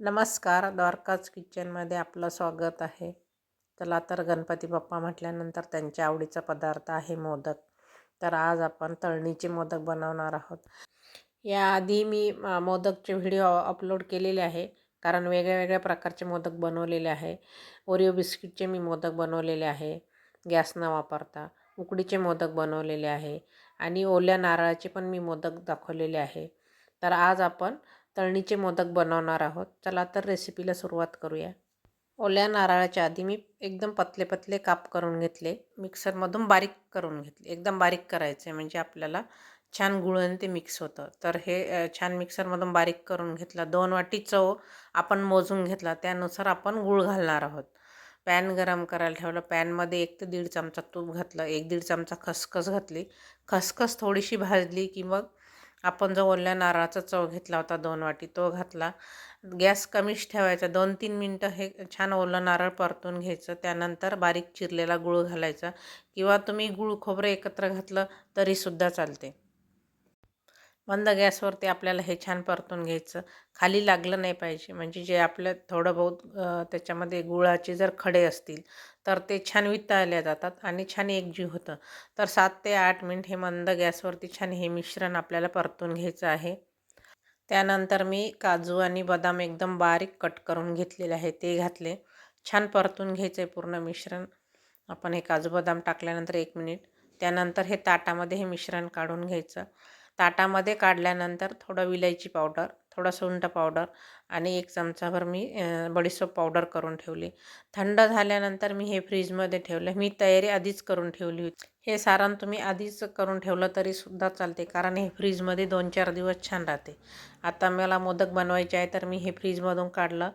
नमस्कार द्वारकाज किचनमध्ये आपलं स्वागत आहे. चला तर गणपती बाप्पा म्हटल्यानंतर त्यांच्या आवडीचा पदार्थ आहे मोदक. तर आज आपण तळणीचे मोदक बनवणार आहोत. याआधी मी मोदकचे व्हिडिओ अपलोड केलेले आहे. कारण वेगळ्या वेगळ्या प्रकारचे मोदक बनवलेले आहे. ओरिओ बिस्किटचे मी मोदक बनवलेले आहे. गॅस न वापरता उकडीचे मोदक बनवलेले आहे. आणि ओल्या नारळाचे पण मी मोदक दाखवलेले आहे. तर आज आपण तळणीचे मोदक बनवणार आहोत. चला तर रेसिपीला सुरुवात करूया. ओल्या नारळाच्या आधी मी एकदम पतले पतले काप करून घेतले. मिक्सरमधून बारीक करून घेतले. एकदम बारीक करायचे म्हणजे आपल्याला छान गुळण ते मिक्स होतं. तर हे छान मिक्सरमधून बारीक करून घेतलं. दोन वाटी चव आपण मोजून घेतला. त्यानुसार आपण गूळ घालणार आहोत. पॅन गरम करायला ठेवलं. पॅनमध्ये एक ते दीड चमचा तूप घातलं. एक दीड चमचा खसखस घातली. खसखस थोडीशी भाजली की मग आपण जो ओल्या नारळाचा चव घेतला होता दोन वाटी तो घातला. गॅस कमीच ठेवायचा. दोन तीन मिनटं हे छान ओलं नारळ परतून घ्यायचं. त्यानंतर बारीक चिरलेला गूळ घालायचा किंवा तुम्ही गूळ खोबरं एकत्र घातलं तरीसुद्धा चालते. मंद गॅसवरती आपल्याला हे छान परतून घ्यायचं. खाली लागलं नाही पाहिजे. म्हणजे जे आपलं थोडं बहुत त्याच्यामध्ये गुळाचे जर खडे असतील तर ते छान वितळल्या जातात आणि छान एकजीव होतं. तर सात ते आठ मिनिट हे मंद गॅसवरती छान हे मिश्रण आपल्याला परतून घ्यायचं आहे. त्यानंतर मी काजू आणि बदाम एकदम बारीक कट करून घेतलेले आहे ते घातले. छान परतून घ्यायचं आहे पूर्ण मिश्रण. आपण हे काजू बदाम टाकल्यानंतर एक मिनिट. त्यानंतर हे ताटामध्ये हे मिश्रण काढून घ्यायचं. ताटामध्ये काढल्यानंतर थोडं विलायची पावडर थोडं सुंठ पावडर आणि एक चमचाभर मी बडीसोप पावडर करून ठेवली. थंड झाल्यानंतर मी हे फ्रीजमध्ये ठेवलं. मी तयारी आधीच करून ठेवली होती. हे सारण तुम्ही आधीच करून ठेवलं तरीसुद्धा चालते कारण हे फ्रीजमध्ये दोन चार दिवस छान राहते. आता मला मोदक बनवायचे आहे तर मी हे फ्रीजमधून काढलं.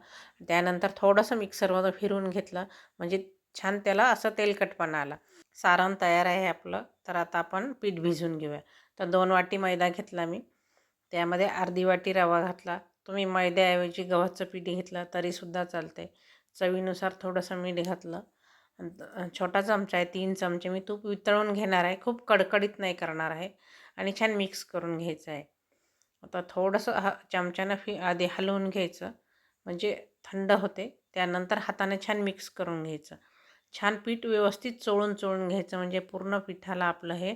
त्यानंतर थोडंसं मिक्सरमधून फिरून घेतलं. म्हणजे छान त्याला असं तेलकटपणा आला. सारण तयार आहे आपलं. तर आता आपण पीठ भिजून घेऊया. तर दोन वाटी मैदा घेतला मी. त्यामध्ये अर्धी वाटी रवा घातला. तुम्ही मैद्याऐवजी गव्हाचं पीठ घेतलं तरीसुद्धा चालते चवीनुसार थोडंसं मीठ घातलं. छोटा चमचा आहे तीन चमचे. मी तूप वितळून घेणार आहे. खूप कडकडीत नाही करणार आहे. आणि छान मिक्स करून घ्यायचं आहे. आता थोडंसं ह चमच्यानं फि आधी हलवून घ्यायचं. म्हणजे थंड होते. त्यानंतर हाताने छान मिक्स करून घ्यायचं. छान पीठ व्यवस्थित चोळून चोळून घ्यायचं. म्हणजे पूर्ण पिठाला आपलं हे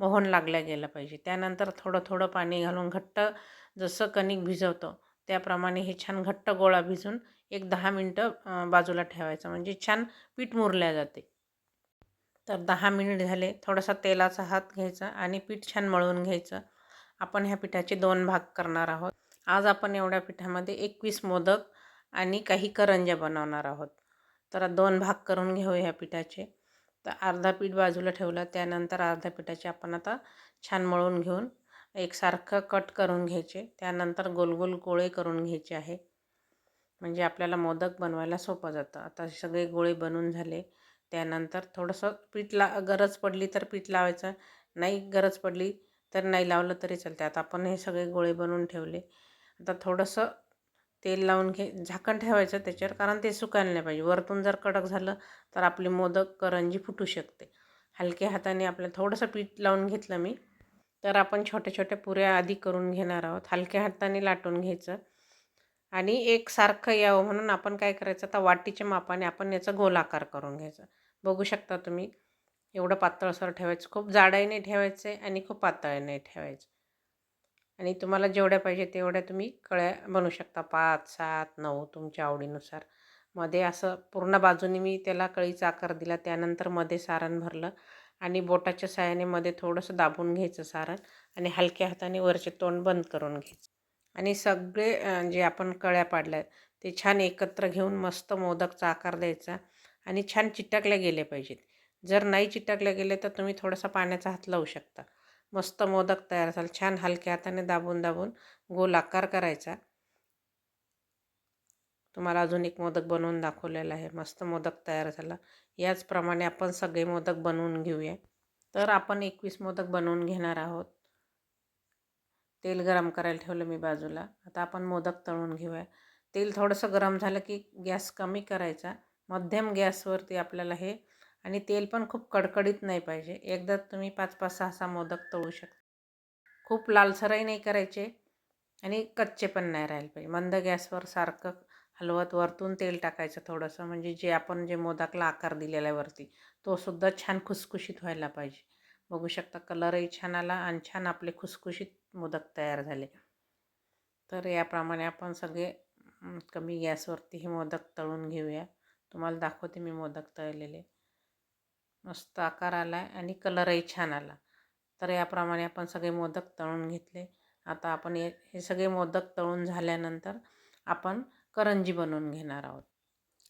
मोहन लागल्या गेलं पाहिजे. त्यानंतर थोडं थोडं पाणी घालून घट्ट जसं कणिक भिजवतो त्याप्रमाणे हे छान घट्ट गोळा भिजून एक दहा मिनटं बाजूला ठेवायचं. म्हणजे छान पीठ मुरल्या जाते. तर दहा मिनिट झाले. थोडासा तेलाचा हात घ्यायचा आणि पीठ छान मळून घ्यायचं. आपण ह्या पिठाचे दोन भाग करणार आहोत. आज आपण एवढ्या पिठामध्ये एकवीस मोदक आणि काही करंज्या बनवणार आहोत. तर दोन भाग करून घेऊ ह्या पिठाचे. तर अर्धा पीठ बाजूला ठेवलं त्यानंतर अर्ध्या पिठाचे आपण आता छान मळून घेऊन एकसारखं कट करून घ्यायचे. त्यानंतर गोल गोल गोळे करून घ्यायचे आहे. म्हणजे आपल्याला मोदक बनवायला सोपं जातं. आता सगळे गोळे बनून झाले. त्यानंतर थोडंसं पीठ ला गरज पडली तर पीठ लावायचं. नाही गरज पडली तर नाही लावलं तरी चालते आता आपण हे सगळे गोळे बनवून ठेवले. आता थोडंसं तेल लावून घे झाकण ठेवायचं त्याच्यावर कारण ते सुकायला नाही पाहिजे. वरतून जर कडक झालं तर आपली मोदक करंजी फुटू शकते. हलक्या हाताने आपल्याला थोडंसं पीठ लावून घेतलं मी तर आपण छोट्या छोट्या पुऱ्या आधी करून घेणार आहोत. हलक्या हाताने लाटून घ्यायचं. आणि एकसारखं यावं म्हणून आपण काय करायचं आता वाटीच्या मापाने आपण याचा गोलाकार करून घ्यायचा. बघू शकता तुम्ही एवढं पातळसर ठेवायचं. खूप जाडाईने नाही ठेवायचं आहे आणि खूप पातळही नाही ठेवायचं. आणि तुम्हाला जेवढ्या पाहिजे तेवढ्या तुम्ही कळ्या बनवू शकता. पाच सात नऊ तुमच्या आवडीनुसार. मध्ये असं पूर्ण बाजूने मी त्याला कळीचा आकार दिला. त्यानंतरमध्ये सारण भरलं आणि बोटाच्या साहाय्याने मध्ये थोडंसं दाबून घ्यायचं सारण आणि हलक्या हाताने वरचे तोंड बंद करून घ्यायचं. आणि सगळे जे आपण कळ्या पाडल्या ते छान एकत्र घेऊन मस्त मोदकचा आकार द्यायचा आणि छान चिटकल्या गेले पाहिजेत. जर नाही चिटकल्या गेले तर तुम्ही थोडासा पाण्याचा हात लावू शकता. मस्त मोदक तयार झाला. छान हलक्या हाताने दाबून दाबून गोल आकार करायचा. तुम्हाला अजून एक मोदक बनवून दाखवलेला आहे. मस्त मोदक तयार झाला. याचप्रमाणे आपण सगळे मोदक बनवून घेऊया. तर आपण एकवीस मोदक बनवून घेणार आहोत. तेल गरम करायला ठेवलं मी बाजूला. आता आपण मोदक तळून घेऊया. तेल थोडंसं गरम झालं की गॅस कमी करायचा. मध्यम गॅसवरती आपल्याला हे आणि तेल पण खूप कडकडीत नाही पाहिजे. एकदा तुम्ही पाच पाच सहा सहा मोदक तळू शकता. खूप लालसरही नाही करायचे आणि कच्चे पण नाही राहिले पाहिजे. मंद गॅसवर सारखं हलवत वरतून तेल टाकायचं थोडंसं. म्हणजे जे आपण जे मोदकला आकार दिलेला आहे वरती तोसुद्धा छान खुसखुशीत व्हायला पाहिजे. बघू शकता कलरही छान आला आणि छान आपले खुसखुशीत मोदक तयार झाले. तर याप्रमाणे आपण सगळे कमी गॅसवरती हे मोदक तळून घेऊया. तुम्हाला दाखवते मी मोदक तळलेले. मस्त आकार आला आहे आणि कलरही छान आला. तर याप्रमाणे आपण सगळे मोदक तळून घेतले. आता आपण हे हे सगळे मोदक तळून झाल्यानंतर आपण करंजी बनवून घेणार आहोत.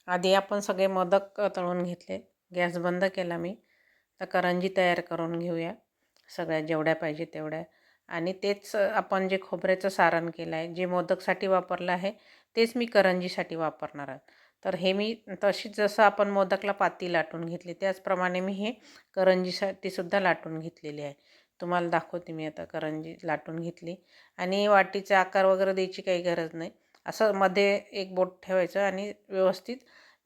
आधी आपण सगळे मोदक तळून घेतले. गॅस बंद केला मी. तर करंजी तयार करून घेऊया. सगळ्या जेवढ्या पाहिजे तेवढ्या. आणि तेच आपण जे खोबऱ्याचं सारण केलं आहे जे मोदकसाठी वापरलं आहे तेच मी करंजीसाठी वापरणार आहे तर हे मी तशीच जसं आपण मोदकला पाती लाटून घेतली त्याचप्रमाणे मी हे करंजीसाठी सुद्धा लाटून घेतलेली आहे. तुम्हाला दाखवते मी आता करंजी लाटून घेतली. आणि वाटीचा आकार वगैरे द्यायची काही गरज नाही. असं मध्ये एक बोट ठेवायचं आणि व्यवस्थित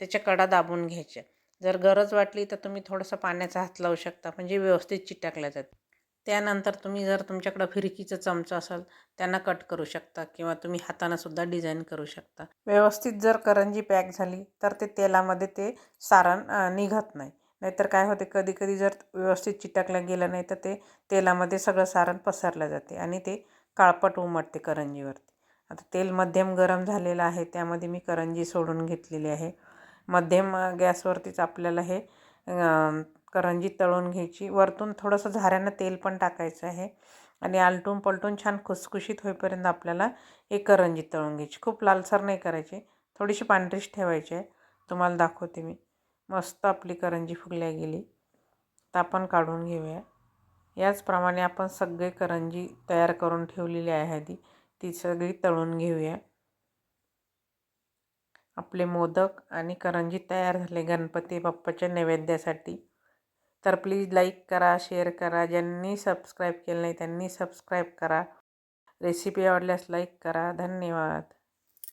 त्याच्या कडा दाबून घ्यायच्या. जर गरज वाटली तर तुम्ही थोडंसं पाण्याचा हात लावू शकता म्हणजे व्यवस्थित चिटकल्या जाते त्यानंतर तुम्ही जर तुमच्याकडं फिरकीचं चमचा असेल त्यांना कट करू शकता किंवा तुम्ही हातानंसुद्धा डिझाईन करू शकता. व्यवस्थित जर करंजी पॅक झाली तर ते तेलामध्ये ते सारण निघत नाही. नाहीतर काय होते कधी कधी जर व्यवस्थित चिटकलं गेलं नाही तर ते तेलामध्ये सगळं सारण पसरलं जाते आणि ते काळपट उमटते करंजीवरती. आता तेल मध्यम गरम झालेलं आहे त्यामध्ये मी करंजी सोडून घेतलेली आहे. मध्यम गॅसवरतीच आपल्याला हे करंजी तळून घ्यायची. वरतून थोडंसं झाऱ्यानं तेल पण टाकायचं आहे. आणि आलटून पलटून छान खुसखुशीत होईपर्यंत आपल्याला हे करंजी तळून घ्यायची. खूप लालसर नाही करायची. थोडीशी पांढरीच ठेवायची आहे. तुम्हाला दाखवते मी. मस्त आपली करंजी फुगल्या गेली. तर आपण काढून घेऊया. याचप्रमाणे आपण सगळे करंजी तयार करून ठेवलेली आहे आधी. ती सगळी तळून घेऊया. आपले मोदक आणि करंजी तयार झाले गणपती बाप्पाच्या नैवेद्यासाठी. तर प्लीज लाईक करा शेअर करा. ज्यांनी सबस्क्राईब केलं नाही त्यांनी सबस्क्राईब करा. रेसिपी आवडल्यास लाईक करा. धन्यवाद.